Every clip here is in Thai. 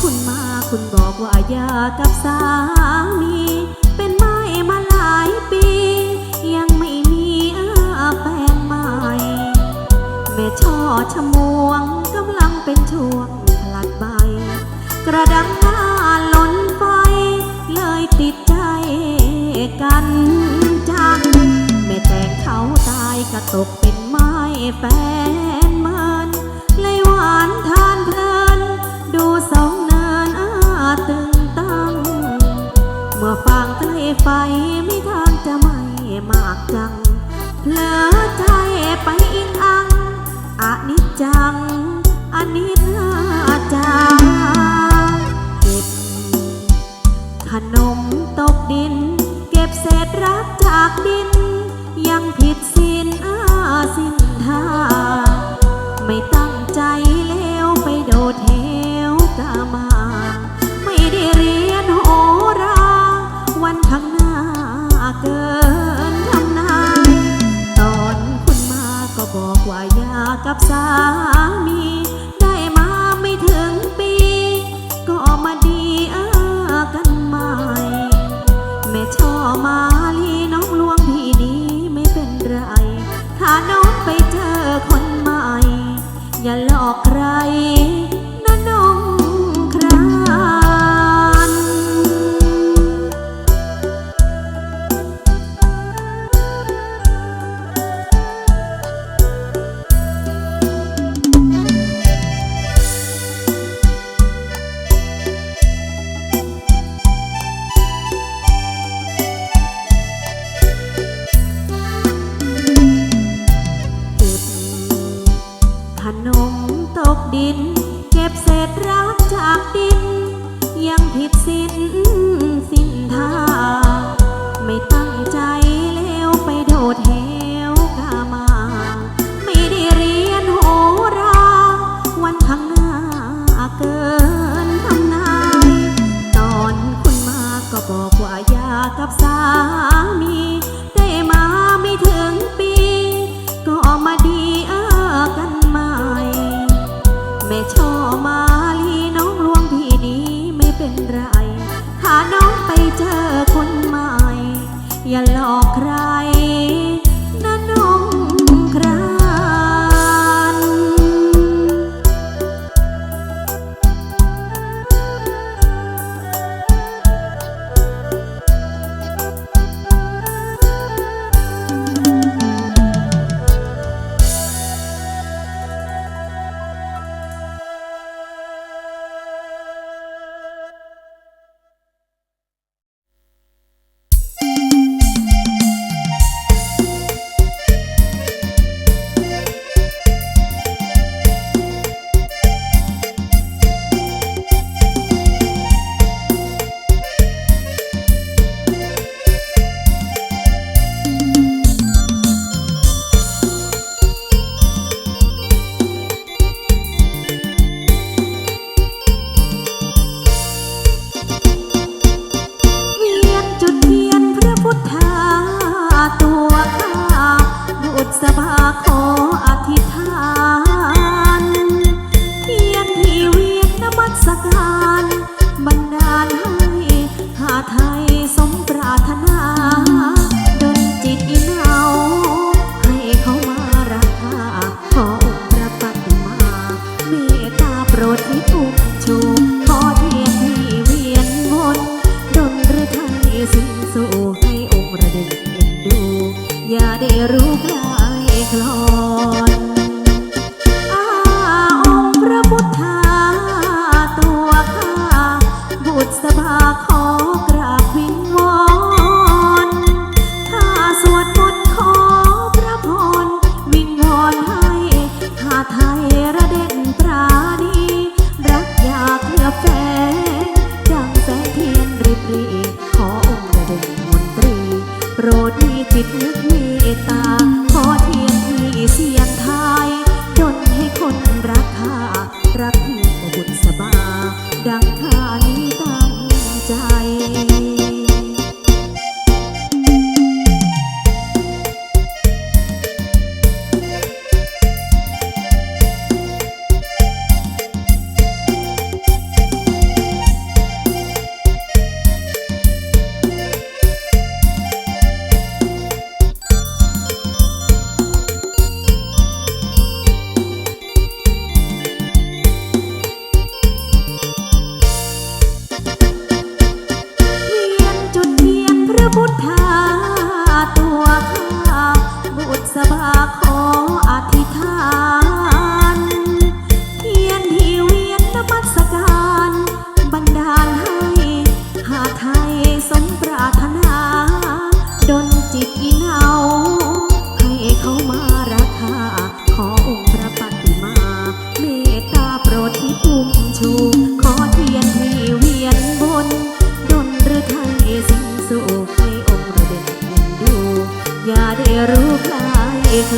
คุณมาคุณบอกว่าอย่ากับสามี เป็นไม่มาหลายปี ยังไม่มีแปลงใหม่ แม่ช่อชะมวงกำลังเป็นช่วงผลัดใบ กระดังหน้าล้นไปเลยติดใจกันจังแม่แต่งเขาตายก็ตกเป็นไม้แฟน สบาข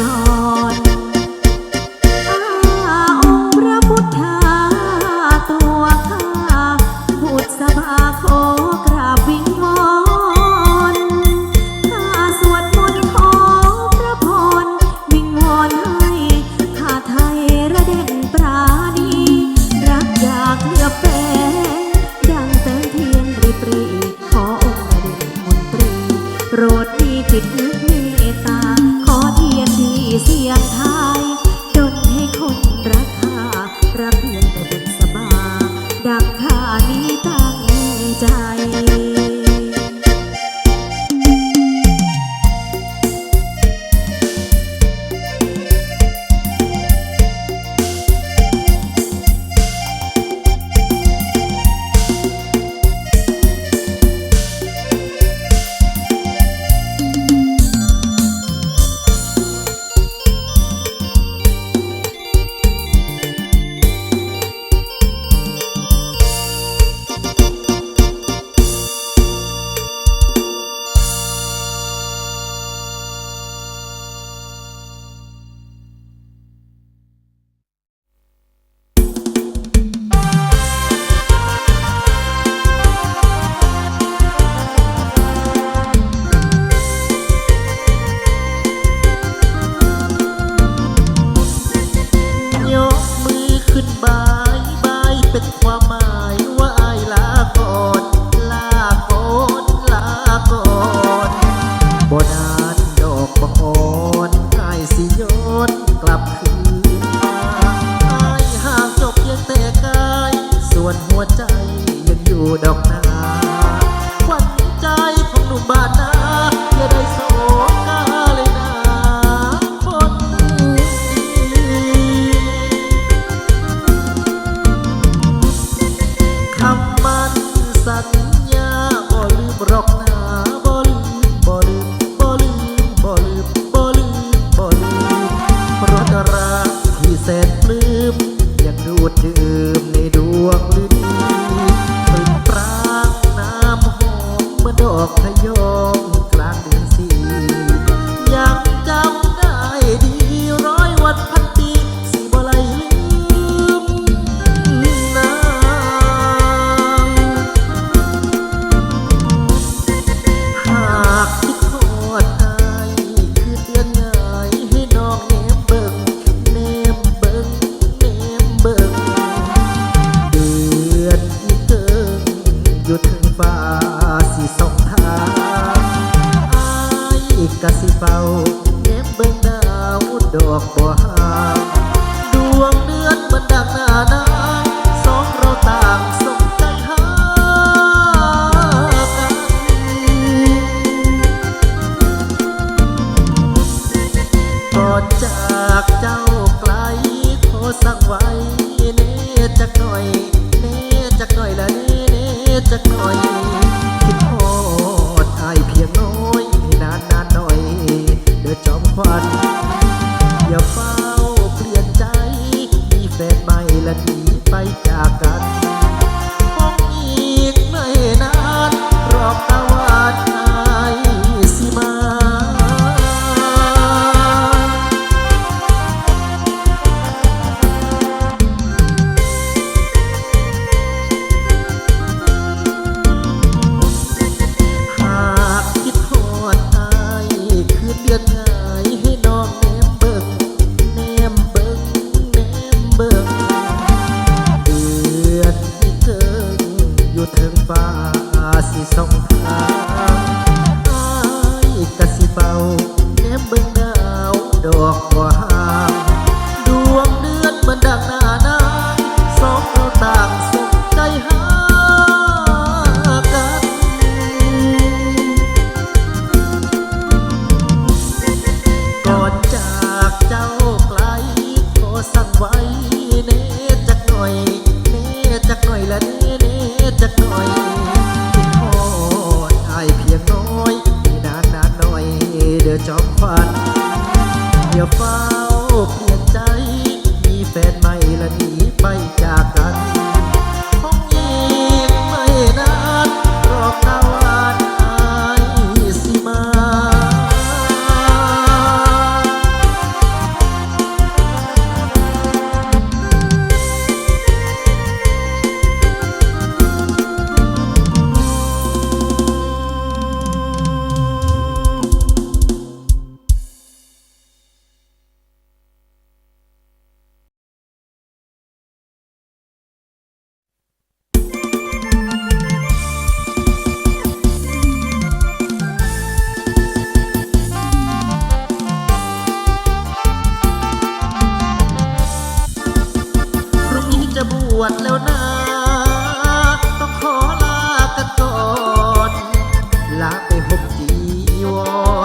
า วกบัวหา bye. 不敌我。